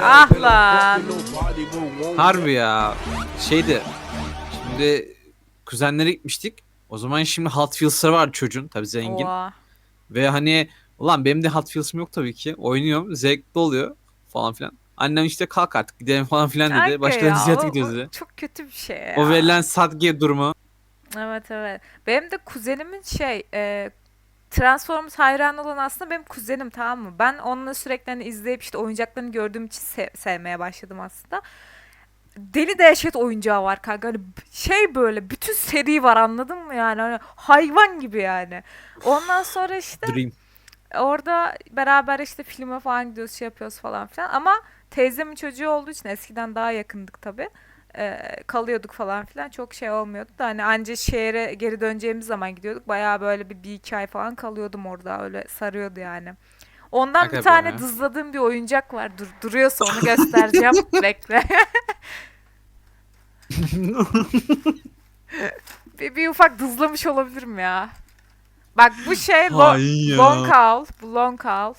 Ah lan. Harbi ya. Şeydi. Şimdi kuzenlere gitmiştik. O zaman şimdi Hot Wheels'ı var çocuğun. Tabii zengin. Oha. Ve hani ulan benim de Hot Wheels'ım yok tabii ki. Oynuyorum. Zevkli oluyor. Falan filan. Annem işte kalk artık gidelim falan filan dedi. Kanka Başka ya, ziyarete gidiyoruz dedi. Çok kötü bir şey ya. O verilen sadge durumu. Evet evet. Benim de kuzenimin şey e, Transformers hayranı olan aslında benim kuzenim tamam mı? Ben onunla sürekli hani izleyip işte oyuncaklarını gördüğüm için se- sevmeye başladım aslında. Deli dehşet oyuncağı var kanka. Hani şey böyle bütün seri var anladın mı yani? Hani hayvan gibi yani. Ondan sonra işte Dream. orada beraber işte filme falan gidiyoruz şey yapıyoruz falan filan ama teyzemin çocuğu olduğu için eskiden daha yakındık tabii. Ee, kalıyorduk falan filan çok şey olmuyordu da hani anca şehre geri döneceğimiz zaman gidiyorduk bayağı böyle bir, bir iki ay falan kalıyordum orada öyle sarıyordu yani. Ondan Aga bir tane dızladığım bir oyuncak var. Dur, duruyorsa onu göstereceğim. Bekle. bir, bir ufak dızlamış olabilirim ya. Bak bu şey lo- ya. Long Haul. Bu Long Haul.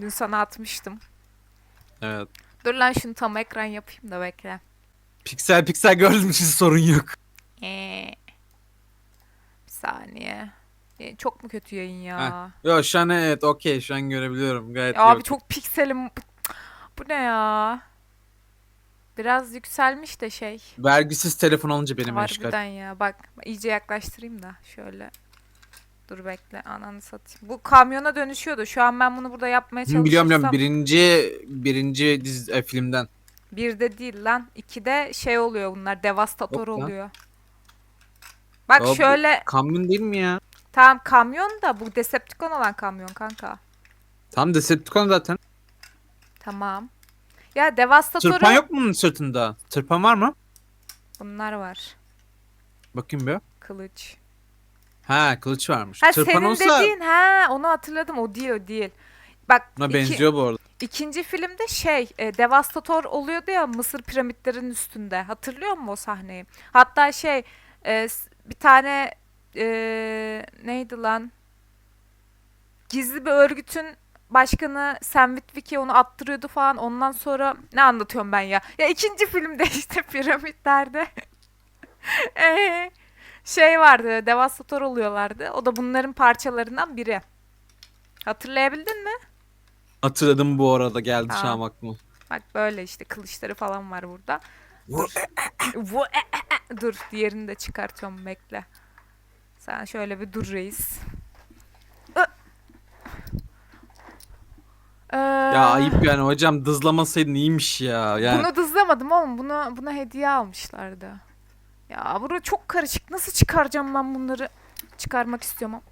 Dün sana atmıştım. Evet. Dur lan şunu tam ekran yapayım da bekle. Piksel piksel gördüğüm için sorun yok. Ee, bir saniye. Ee, çok mu kötü yayın ya? Yo şu an evet okey şu an görebiliyorum. Gayet Ya abi çok pikselim. Bu, ne ya? Biraz yükselmiş de şey. Vergisiz telefon alınca benim eşkal. Harbiden ya. Bak iyice yaklaştırayım da şöyle. Dur bekle ananı satayım. Bu kamyona dönüşüyordu. Şu an ben bunu burada yapmaya Hı, çalışırsam. Biliyorum biliyorum birinci birinci diz, e, filmden. Bir de değil lan. İkide şey oluyor bunlar. Devastator Yok lan. oluyor. Bak Ya bu- şöyle Kamyon değil mi ya? tam kamyon da bu Decepticon olan kamyon kanka. Tam Decepticon zaten. Tamam. Ya Devastator'u Tırpan yok mu bunun sırtında? Tırpan var mı? bunlar var. Bakayım bir. Kılıç. Ha kılıç varmış. Ha Tırpan senin olsa dediğin ha onu hatırladım o değil o değil. Bak buna iki- benziyor bu arada. ikinci filmde şey e, Devastator oluyordu ya Mısır piramitlerinin üstünde. Hatırlıyor musun o sahneyi? Hatta şey e, bir tane e, neydi lan? Gizli bir örgütün başkanı Sam Witwicky onu attırıyordu falan. Ondan sonra ne anlatıyorum ben ya? Ya ikinci filmde işte piramitlerde Ee, şey vardı, Devastator oluyorlardı. O da bunların parçalarından biri. Hatırlayabildin mi? Hatırladım bu arada geldi şu Tamam. an aklıma. Bak böyle işte kılıçları falan var burada. Dur. Vu- e- e- e- Dur diğerini de çıkartıyorum bekle. Sen şöyle bir dur reis. Ö- Ee, Ya ayıp yani hocam dızlamasaydın iyiymiş ya. Yani Bunu dızlamadım oğlum. Buna, buna hediye almışlardı. Ya bura çok karışık. Nasıl çıkaracağım ben bunları? Çıkarmak istiyorum ama.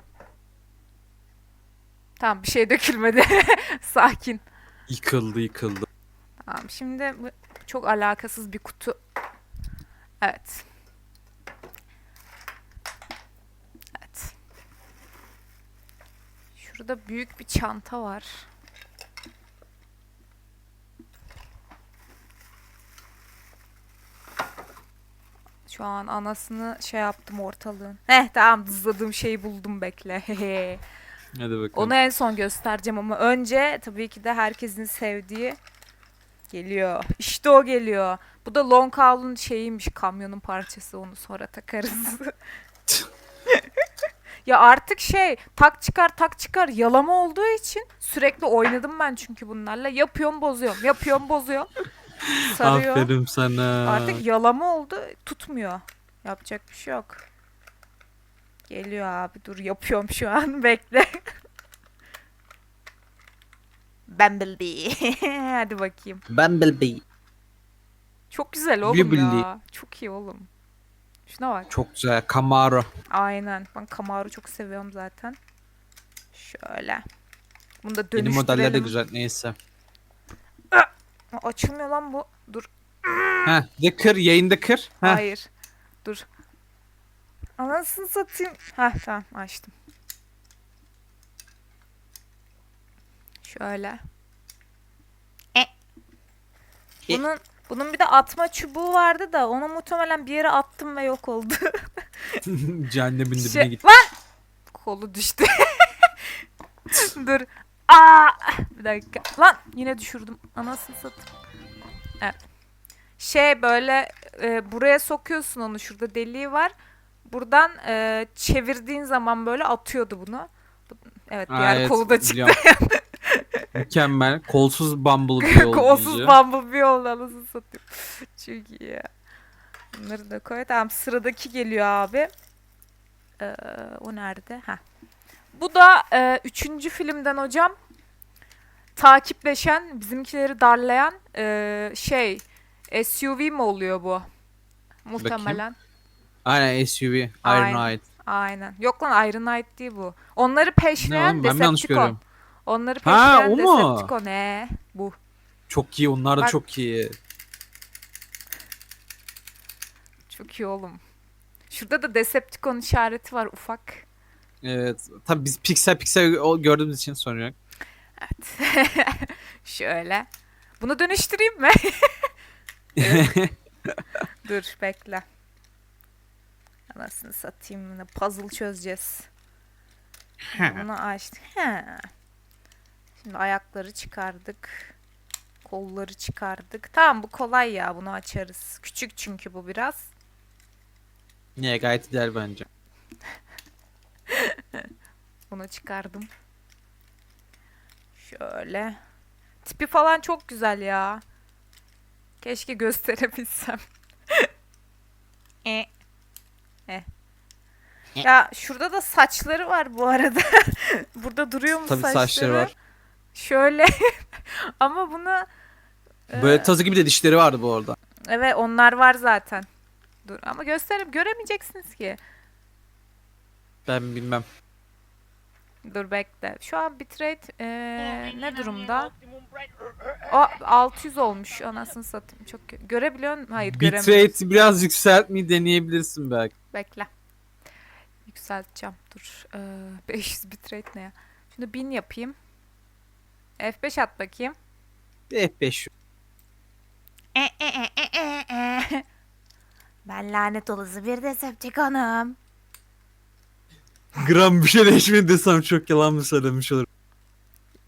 Tamam bir şey dökülmedi. Sakin. yıkıldı yıkıldı. Tamam şimdi bu çok alakasız bir kutu. Evet. Evet. Şurada büyük bir çanta var. Şu an anasını şey yaptım ortalığın. Heh tamam dızladığım şeyi buldum bekle. Hadi bakalım. Onu en son göstereceğim ama önce tabii ki de herkesin sevdiği geliyor. İşte o geliyor. Bu da Long Haul'un şeyiymiş kamyonun parçası onu sonra takarız. ya artık şey tak çıkar tak çıkar yalama olduğu için sürekli oynadım ben çünkü bunlarla. Yapıyorum bozuyorum yapıyorum bozuyorum. Sarıyor. Aferin sana. Artık yalama oldu tutmuyor. Yapacak bir şey yok. Geliyor abi dur yapıyorum şu an bekle. Bumblebee. Hadi bakayım. Bumblebee. Çok güzel oğlum Bumblebee. ya. Çok iyi oğlum. Şuna bak. Çok güzel. Camaro. Aynen. Ben Camaro'yu çok seviyorum zaten. Şöyle. Bunu da Yeni dönüştürelim. modeller de güzel neyse. Aa, Açılmıyor lan bu. Dur. Heh, de kır yayında kır. Heh. Hayır. Dur. Anasını satayım. Heh tamam açtım. Şöyle. E. Bunun bunun bir de atma çubuğu vardı da onu muhtemelen bir yere attım ve yok oldu. Cehennemin dibine Şey- git. Lan! Kolu düştü. Dur. Aa! Bir dakika. Lan yine düşürdüm. Anasını satayım. Evet. Şey böyle e, buraya sokuyorsun onu. Şurada deliği var. Buradan e, çevirdiğin zaman böyle atıyordu bunu. Bu- Evet diğer evet, kolu da çıktı. Mükemmel. Kolsuz Bumblebee oldu Kolsuz. Bumblebee oldu anasını satayım. İyi ya. Bunları da koy. Tamam sıradaki geliyor abi. Ee, o nerede? Ha. Bu da e, üçüncü filmden hocam. Takipleşen, bizimkileri darlayan e, şey SUV mi oluyor bu? Muhtemelen. Aynen SUV. Iron Aynen. Knight. Aynen. Yok lan Iron Knight değil bu. Onları Ne peşleyen oğlum ben mi yanlış Decepticon. görüyorum? Onları Ha, peşleyen o mu? Decepticon. Ee, bu. Çok iyi. Onlar da Bak- çok iyi. Çok iyi oğlum. Şurada da Decepticon işareti var ufak. Evet. Tabii biz piksel piksel o- gördüğümüz için sorun yok. Şöyle. Bunu dönüştüreyim mi? Dur bekle. Anasını satayım. Puzzle çözeceğiz. Bunu açtık. He. Şimdi ayakları çıkardık. Kolları çıkardık. Tamam bu kolay ya bunu açarız. Küçük çünkü bu biraz. Niye gayet ideal bence. Bunu çıkardım. Şöyle. Tipi falan çok güzel ya. Keşke gösterebilsem. e. E. Ya şurada da saçları var bu arada. Burada duruyor mu Tabii saçları? saçları var. Şöyle. Ama bunu Böyle tazı gibi de dişleri vardı bu arada. Evet onlar var zaten. Dur ama gösterip göremeyeceksiniz ki. Ben bilmem. Dur bekle. Şu an bitrate eee, ne durumda? O 600 olmuş anasını satayım. Çok gö- görebiliyor musun? Hayır göremiyorum. Bitrate biraz yükseltmeyi deneyebilirsin belki. Bekle. Yükselteceğim. Dur. Eee, 500 bitrate ne ya? Şunu 1000 yapayım. F5 at bakayım. F5. E, e, e, e, e, e. Ben lanet olası bir Decepticon'um. Gram bir şey değişmedi desem çok yalan mı söylemiş olurum.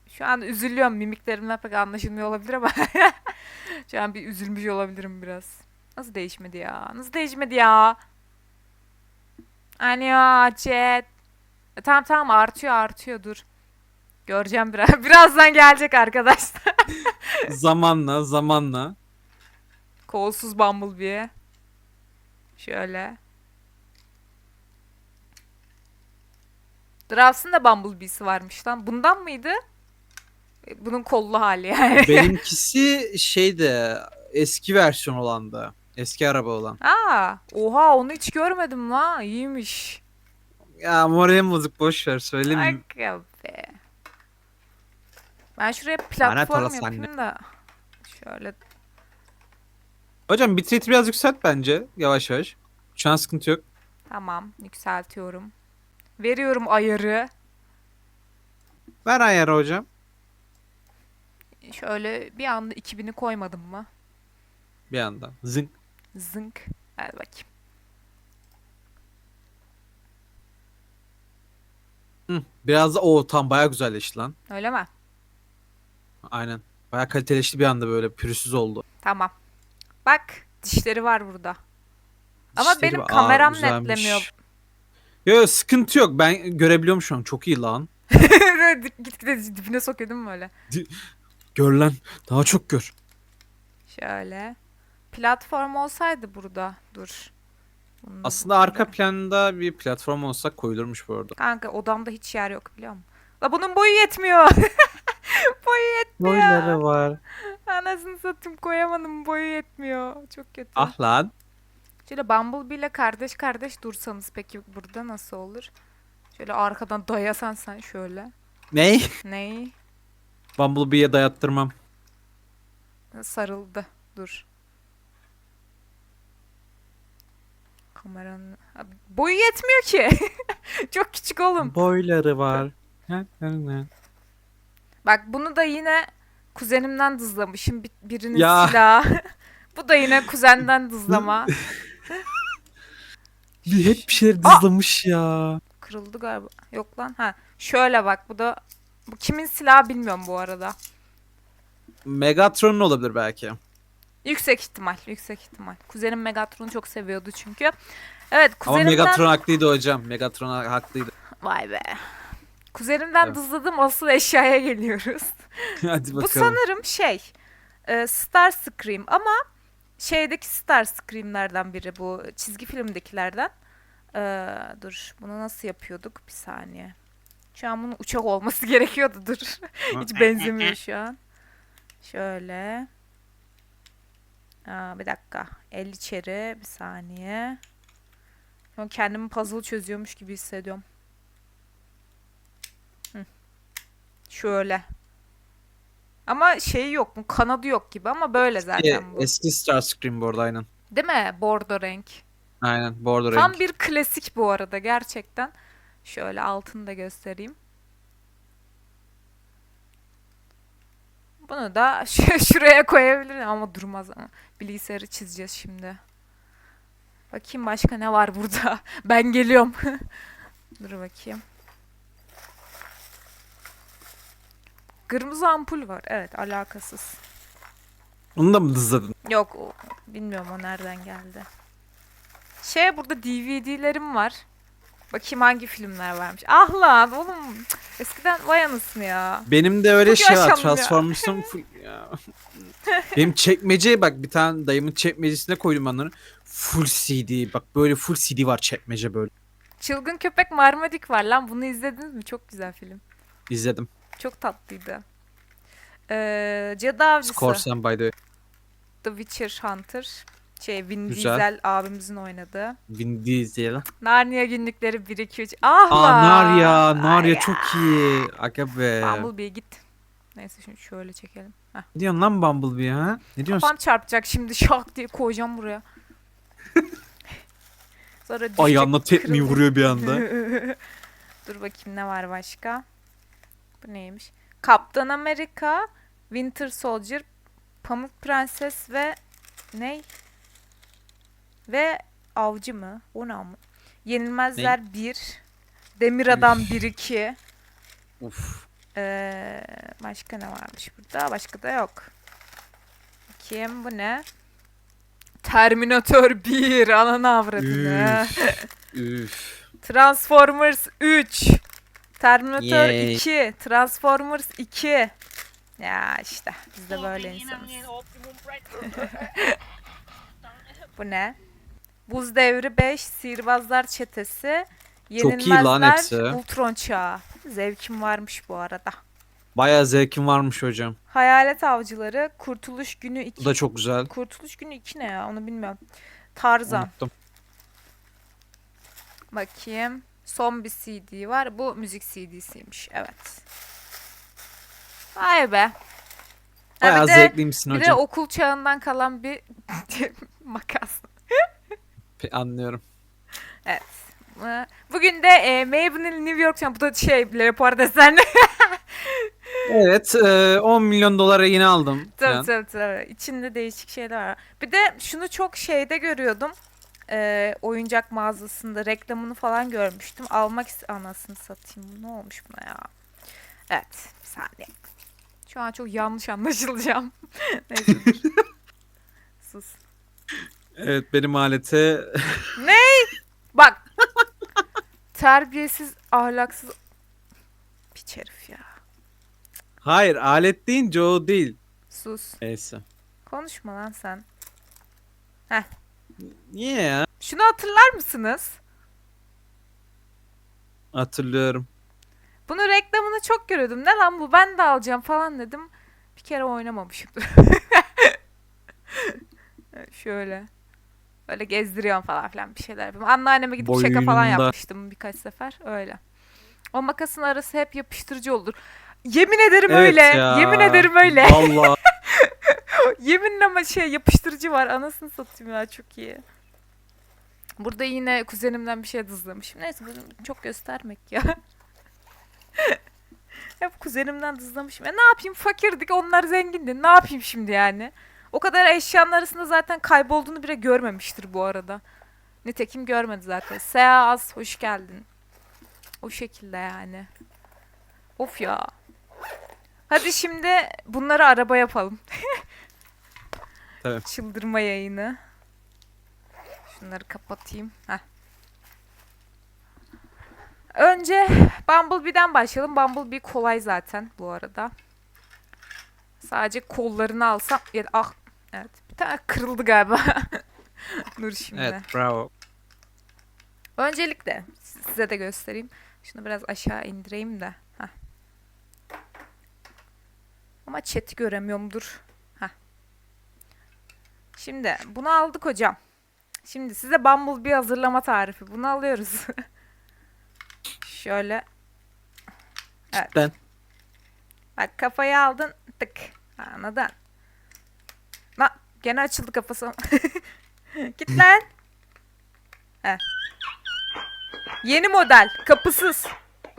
Şu an üzülüyorum. Mimiklerimden pek anlaşılmıyor olabilir ama. Şu an bir üzülmüş olabilirim biraz. Nasıl değişmedi ya? Nasıl değişmedi ya? Alo chat. E, tamam tamam artıyor artıyor dur. Göreceğim biraz. Birazdan gelecek arkadaşlar. zamanla zamanla. Kolsuz Bumblebee. Şöyle. Dravs'ın da Bumblebee'si varmış lan. Bundan mıydı? E, Bunun kollu hali yani. Benimkisi şeyde eski versiyon olan da. Eski araba olan. Aa, oha onu hiç görmedim la. İyiymiş. Ya moralim bozuk boş ver söylemeyeyim. Aga be. Ben şuraya platform yapayım da. Şöyle. Hocam bitrate'i biraz yükselt bence yavaş yavaş. Şu an sıkıntı yok. Tamam. Yükseltiyorum. Veriyorum ayarı. Ver ayarı hocam. Şöyle bir anda 2000'i koymadım mı? Bir anda. Zınk. Zınk. Hadi bakayım. Hı. Biraz da o tam baya güzelleşti lan. Öyle mi? Aynen. Baya kaliteleşti bir anda böyle pürüzsüz oldu. Tamam. Bak dişleri var burada. Ama Dişleri benim. Aa, kameram güzelmiş. netlemiyor. Yo, yo, sıkıntı yok. Ben görebiliyorum şu an. Çok iyi lan. Gitgide dibine sokuyor değil mi böyle? Gör lan. Daha çok gör. Şöyle. Platform olsaydı burada. Dur. Bunu da Aslında arka planda bir platform olsa koyulurmuş bu arada. Kanka odamda hiç yer yok biliyor musun? La bunun boyu yetmiyor. boyu yetmiyor. Boyları var. Anasını satayım koyamadım boyu yetmiyor. Çok kötü. Ah lan. Şöyle Bumblebee ile kardeş kardeş dursanız peki burada nasıl olur? Şöyle arkadan dayasan sen şöyle. Ney? Ney? Bumblebee'ye dayattırmam. Sarıldı. Dur. Kameranın... Abi, Boyu yetmiyor ki. Çok küçük oğlum. Boyları var. Bak bunu da yine kuzenimden dızlamışım. Bir- birinin Ya. silahı. Bu da yine kuzenden dızlama. Bir hep bir şeyler dızlamış ya. Kırıldı galiba. Yok lan. Ha. Şöyle bak bu da Bu kimin silahı bilmiyorum bu arada. Megatron olabilir belki. Yüksek ihtimal, yüksek ihtimal. Kuzenim Megatron'u çok seviyordu çünkü. Evet, Ama kuzenimden... Megatron haklıydı hocam. Megatron ha- haklıydı. Vay be. Kuzenimden Evet. dızladığım asıl eşyaya geliyoruz. Hadi bakalım. Bu sanırım şey, e, Star Scream ama şeydeki Star Scream'lerden biri bu çizgi filmdekilerden. E, dur, bunu nasıl yapıyorduk? Bir saniye. Şu an bunun uçak olması gerekiyordu dur. Hiç benzemiyor şu an. Şöyle. Aa, bir dakika. El içeri. Bir saniye. Şu an kendimi puzzle çözüyormuş gibi hissediyorum. Hı. Şöyle. Ama şeyi yok mu? Kanadı yok gibi ama böyle zaten bu. Eski Starscream bu arada aynen. Değil mi? Bordo renk. Aynen. Border Tam renk. bir klasik bu arada gerçekten. Şöyle altını da göstereyim. Bunu da şu- şuraya koyabilirim ama durmaz ama. Bilgisayarı çizeceğiz şimdi. Bakayım başka ne var burada. Ben geliyorum. Dur bakayım. Kırmızı ampul var. Evet alakasız. Onu da mı dızladın? Yok o, bilmiyorum o nereden geldi. Şey burada DVD'lerim var. Bakayım hangi filmler varmış. Ah lan oğlum. cık, Eskiden vay anasını ya. Benim de öyle Çok şey var. ya. Transformers'ım full ya. Benim çekmeceye bak bir tane dayımın çekmecesine koydum ben onları. Full CD. Bak böyle full CD var çekmece böyle. Çılgın Köpek Marmadik var lan. Bunu izlediniz mi? Çok güzel film. İzledim. Çok tatlıydı. Ee, Cadı Avcısı. Scorsese by the. The Witcher Hunter. Şey Vin Güzel. Diesel abimizin oynadığı. Vin Diesel. Narnia günlükleri 1 2 3. Ah Aa lan. Narya. Narya Ay çok iyi. Aga be. Bumblebee git. Neyse şimdi şöyle çekelim. Heh. Ne diyorsun lan Bumblebee ha? Ne diyorsun? Kafan çarpacak şimdi şak diye koyacağım buraya. Sonra düşecek, Ayağına tekmeyi kırılacak. vuruyor bir anda. Dur bakayım ne var başka. Bu neymiş? Kaptan Amerika, Winter Soldier, Pamuk Prenses ve ney? Ve Avcı mı? O ne ama? Yenilmezler 1. Demir Adam 1 2. Uf. Ee, başka ne varmış burada? Başka da yok. Kim bu ne? Terminator 1 ananı avradını. Üf. Transformers 3. Terminator Yay. 2. Transformers 2. Ya işte biz de böyle insanız. Bu ne? Buz Devri 5, Sihirbazlar Çetesi, Çok iyi lan Yenilmezler, hepsi. Ultron Çağı. Zevkim varmış bu arada. Bayağı zevkim varmış hocam. Hayalet Avcıları, Kurtuluş Günü 2. Bu da çok güzel. Kurtuluş Günü 2 ne ya onu bilmiyorum. Tarzan. Unuttum. Bakayım. Son bir CD var. Bu müzik CD'siymiş. Evet. Vay be. Ha, Bayağı bir de, zevkliymişsin bir de hocam. okul çağından kalan bir makas. Anlıyorum. Evet. Bu- Bugün de e, Maybelline New York bu da şey leopar desenli. Evet, e, 10 milyon dolara yine aldım. tabii falan. tabii tabii. İçinde değişik şeyler var. Bir de şunu çok şeyde görüyordum. E, oyuncak mağazasında reklamını falan görmüştüm. Almak anasını satayım. Ne olmuş buna ya? Evet. Bir saniye. Şu an çok yanlış anlaşılacağım. Neyse dur. Sus. Evet, benim alete Bak. Terbiyesiz, ahlaksız piç herif ya. Hayır, alet deyince o değil. Sus. Neyse. Konuşma lan sen. Niye ya? Şunu hatırlar mısınız? Hatırlıyorum. Bunu reklamını çok görüyordum. Ne lan bu ben de alacağım falan dedim. Bir kere oynamamışımdır. Şöyle. Böyle gezdiriyorum falan filan bir şeyler yapıyorum. Anneanneme gidip şaka falan yapmıştım birkaç sefer. Öyle. O makasın arası hep yapıştırıcı olur. Yemin ederim Evet öyle. ya. Yemin ederim öyle. Vallahi. Yeminle ama şey yapıştırıcı var. Anasını satayım ya çok iyi. Burada yine kuzenimden bir şey dızlamışım. Neyse bunu çok göstermek ya. Hep kuzenimden dızlamışım. E ne yapayım fakirdik onlar zengindi. Ne yapayım şimdi yani? O kadar eşyanın arasında zaten kaybolduğunu bile görmemiştir bu arada. Nitekim görmedi zaten. Seaz hoş geldin. O şekilde yani. Of ya. Hadi şimdi bunları araba yapalım. Tabii. Çıldırma yayını. Şunları kapatayım. Heh. Önce Bumblebee'den başlayalım. Bumblebee kolay zaten bu arada. Sadece kollarını alsam... Ya, ah, evet. Bir tane kırıldı galiba. Dur şimdi. Evet bravo. Öncelikle size de göstereyim. Şunu biraz aşağı indireyim de. Heh. Ama chat'i göremiyorum dur. Heh. Şimdi bunu aldık hocam. Şimdi size Bumblebee hazırlama tarifi. Bunu alıyoruz. Şöyle. Evet. Ben. Bak kafayı aldın. Tık. Anladın. La gene açıldı kafası. Git lan. Heh. Yeni model. Kapısız.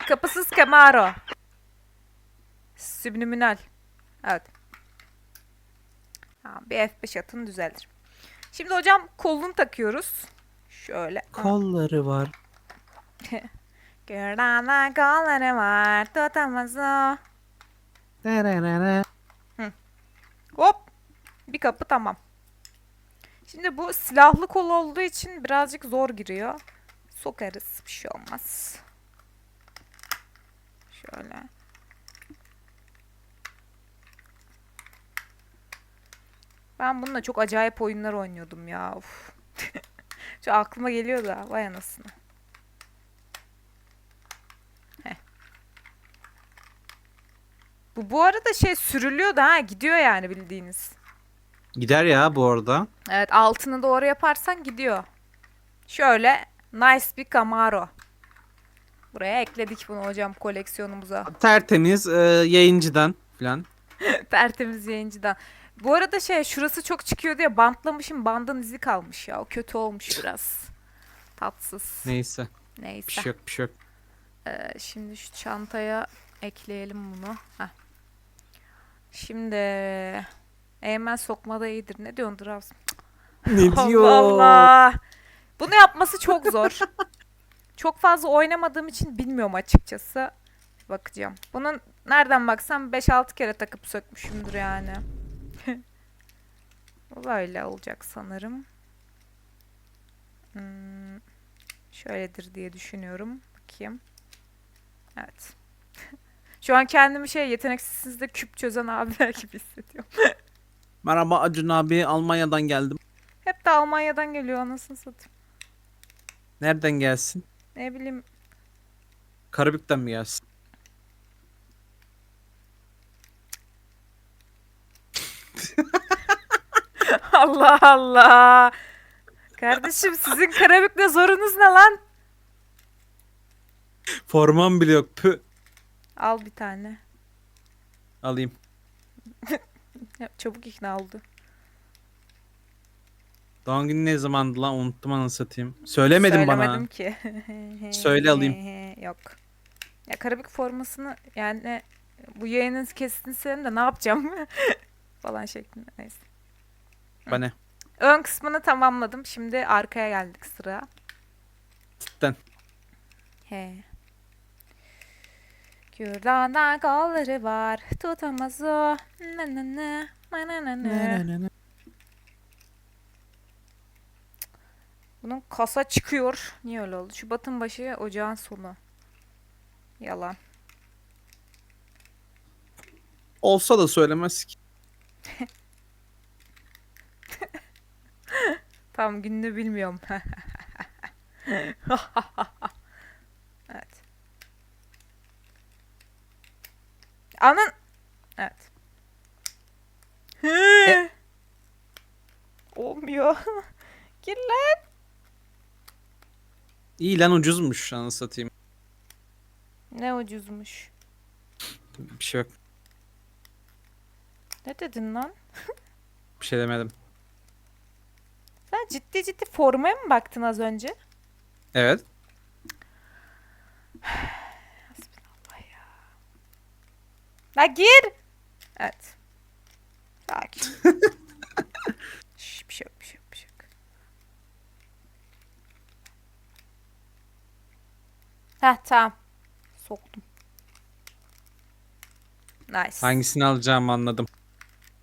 Kapısız Camaro. Subliminal. Evet. Tamam, bir F5 atın düzelir. Şimdi hocam kolunu takıyoruz. Şöyle. Kolları var. Gürdanla kolları var. Tutamaz o. Hop. Bir kapı tamam. Şimdi bu silahlı kol olduğu için birazcık zor giriyor. Sokarız. Bir şey olmaz. Şöyle. Ben bununla çok acayip oyunlar oynuyordum ya. Of. Şu aklıma geliyor da. Vay anasını. Heh. Bu bu arada şey sürülüyor da ha gidiyor yani bildiğiniz. Gider ya bu arada. Evet altını doğru yaparsan gidiyor. Şöyle nice bir Camaro. Buraya ekledik bunu hocam koleksiyonumuza. Tertemiz e, yayıncıdan falan. Tertemiz yayıncıdan. Bu arada şey şurası çok çıkıyor diye bantlamışım. Bandın izi kalmış ya. O kötü olmuş biraz. Tatsız. Neyse. Neyse. Bir şey yok bir şey yok. Ee, şimdi şu çantaya ekleyelim bunu. Heh. Şimdi Eymen sokmada iyidir. Ne diyorsun Dravs? Ne Allah Allah. Bunu yapması çok zor. çok fazla oynamadığım için bilmiyorum açıkçası. Bakacağım. Bunun nereden baksam 5-6 kere takıp sökmüşümdür yani. Böyle olacak sanırım. Hmm, şöyledir diye düşünüyorum. Bakayım. Evet. Şu an kendimi şey yeteneksizsizde küp çözen abiler gibi hissediyorum. Merhaba Acun abi Almanya'dan geldim. Hep de Almanya'dan geliyor anasını satayım. Nereden gelsin? Ne bileyim Karabük'ten mi gelsin? Allah Allah. Kardeşim sizin Karabük'le zorunuz ne lan? Formam bile yok. Pü. Al bir tane. Alayım. Ya, çabuk ikna oldu. Doğum günü ne zamandı lan? Unuttum anasını satayım. Söylemedin bana. Söylemedim ki. Söyle alayım. Yok. Ya Karabük formasını yani bu yayının kesitini senin de ne yapacağım falan şeklinde. Neyse. Bana. Ön kısmını tamamladım. Şimdi arkaya geldik sıra. Cidden. He. Kürdana kolları var. Tutamaz o. Na na na. Na na na na. Bunun kasa çıkıyor. Niye öyle oldu? Şubat'ın başı ocağın sonu. Yalan. Olsa da söylemez ki. Tam gününü bilmiyorum. evet. Anın. Evet. Olmuyor. Gir lan. İyi lan ucuzmuş anasını satayım. Ne ucuzmuş. Bir şey yok. Ne dedin lan? Bir şey demedim. Ciddi ciddi formaya mı baktın az önce? Evet. La gir. Evet. Sakin. Şş, bir şey yok, bir şey yok, bir şey yok. Heh tamam. Soktum. Nice. Hangisini alacağımı anladım.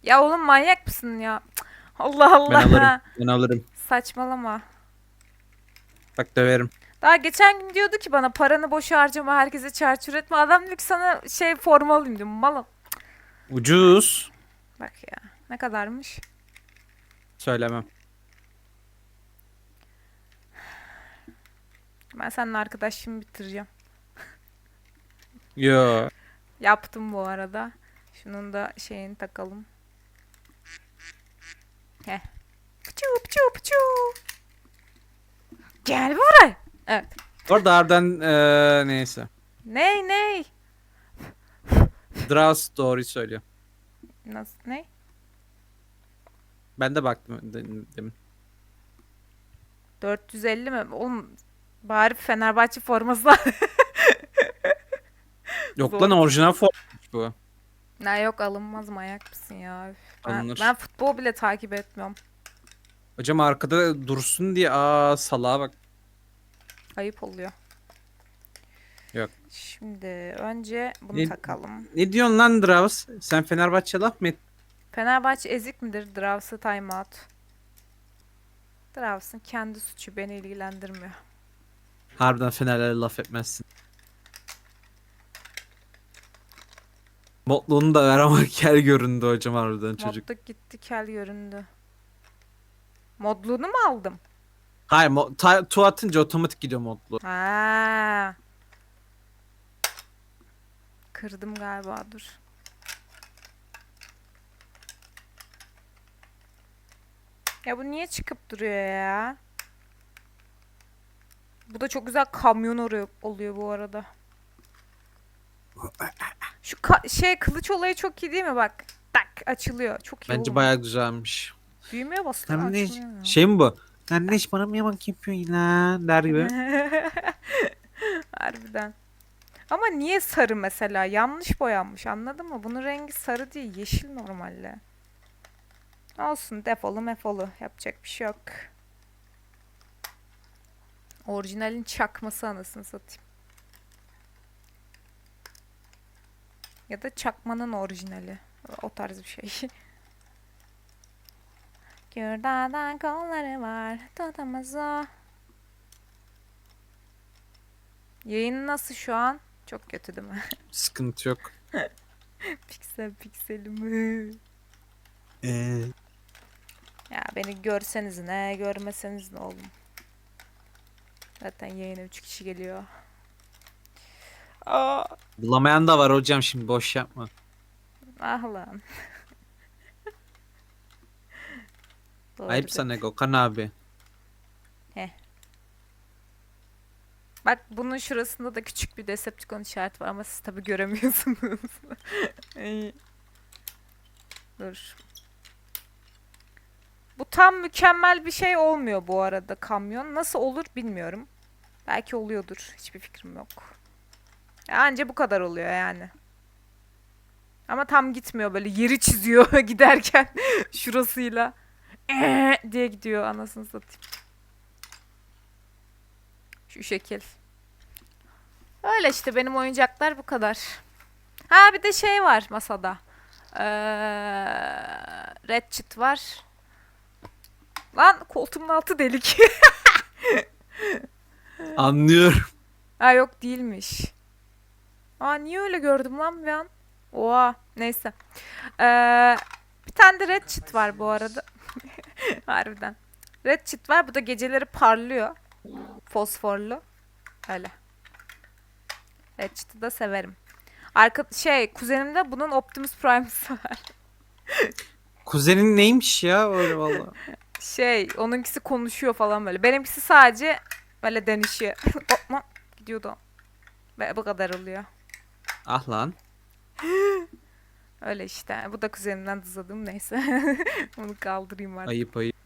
Ya oğlum manyak mısın ya? Allah Allah. Ben alırım. Ben alırım. Saçmalama. Bak döverim. Daha geçen gün diyordu ki bana paranı boş harcama herkese çarçur etme. Adam diyor ki sana şey forma alayım diyorum. Malım. Ucuz. Bak ya. Ne kadarmış? Söylemem. Ben seninle arkadaşlığımı bitireceğim. Yo. Yaptım bu arada. Şunun da şeyini takalım. Heh. Pıçu pıçu pıçu. Gel buraya. Evet. Orada harbiden eee, neyse. Ney ney? Draus doğruyu söylüyor. Nasıl ney? Ben de baktım de- demin. 450 mi? Oğlum bari Fenerbahçe forması al. Yok Zor. lan orijinal form bu. Ne yok alınmaz manyak mısın ya? Üf, Ben, Alınır. ben futbol bile takip etmiyorum. Hocam arkada dursun diye aa salağa bak. Ayıp oluyor. Yok. Şimdi önce bunu Ne- takalım. Ne diyorsun lan Draus? Sen Fenerbahçe laf mı et? Fenerbahçe ezik midir? Dravs'ı timeout. Dravs'ın kendi suçu beni ilgilendirmiyor. Harbiden Fenerlere laf etmezsin. Motluğunu da ver ama kel göründü hocam harbiden çocuk. Modluk gitti kel göründü. Modluğunu mu aldım? Hayır mo- ta- tu atınca otomatik gidiyor modlu. Ha. Kırdım galiba dur. Ya bu niye çıkıp duruyor ya? Bu da çok güzel kamyon oluyor, oluyor bu arada. Şu ka- şey kılıç olayı çok iyi değil mi bak? Tak açılıyor. Çok iyi Bence bayağı güzelmiş. Büyümeye ama Sen ne, açılıyor ya. şey mi bu? Sen ne iş bana mı yamak yapıyorsun lan der gibi. Harbiden. Ama niye sarı mesela? Yanlış boyanmış anladın mı? Bunun rengi sarı değil yeşil normalde. Olsun defolu mefolu. Yapacak bir şey yok. Orijinalin çakması anasını satayım. Ya da çakmanın orijinali. O tarz bir şey. Kürdadan kolları var. Tutamaz o. Yayın nasıl şu an? Çok kötü değil mi? Sıkıntı yok. Piksel pikselimi. Ee, Ya beni görseniz ne, görmeseniz ne oğlum. Zaten yayına 3 kişi geliyor. Aa, bulamayan da var hocam şimdi boş yapma. ah lan. Doğru Ayıp sana Gökhan abi. Bak bunun şurasında da küçük bir Decepticon işareti var ama siz tabi göremiyorsunuz. Dur. Bu tam mükemmel bir şey olmuyor bu arada kamyon. Nasıl olur bilmiyorum. Belki oluyordur. Hiçbir fikrim yok. Anca bu kadar oluyor yani. Ama tam gitmiyor böyle yeri çiziyor giderken şurasıyla diye gidiyor anasını satayım. Şu şekil. Öyle işte benim oyuncaklar bu kadar. Ha bir de şey var masada. Ee, Ratchet var. Lan koltuğumun altı delik. Anlıyorum. ha yok değilmiş. Aa niye öyle gördüm lan bir an? Oha neyse. Ee, bir tane de Ratchet var bu arada. Harbiden. Ratchet var bu da geceleri parlıyor. Fosforlu. Öyle. Ratchet'ı da severim. Arka şey kuzenimde bunun Optimus Prime'sı var. Kuzenin neymiş ya öyle valla. Şey onunkisi konuşuyor falan böyle. Benimkisi sadece böyle denişiyor. Hop, lan, Gidiyordu. Ve bu kadar oluyor. Ah lan. Öyle işte. Bu da kuzenimden dızladığım neyse. Onu kaldırayım artık. Ayıp ayıp.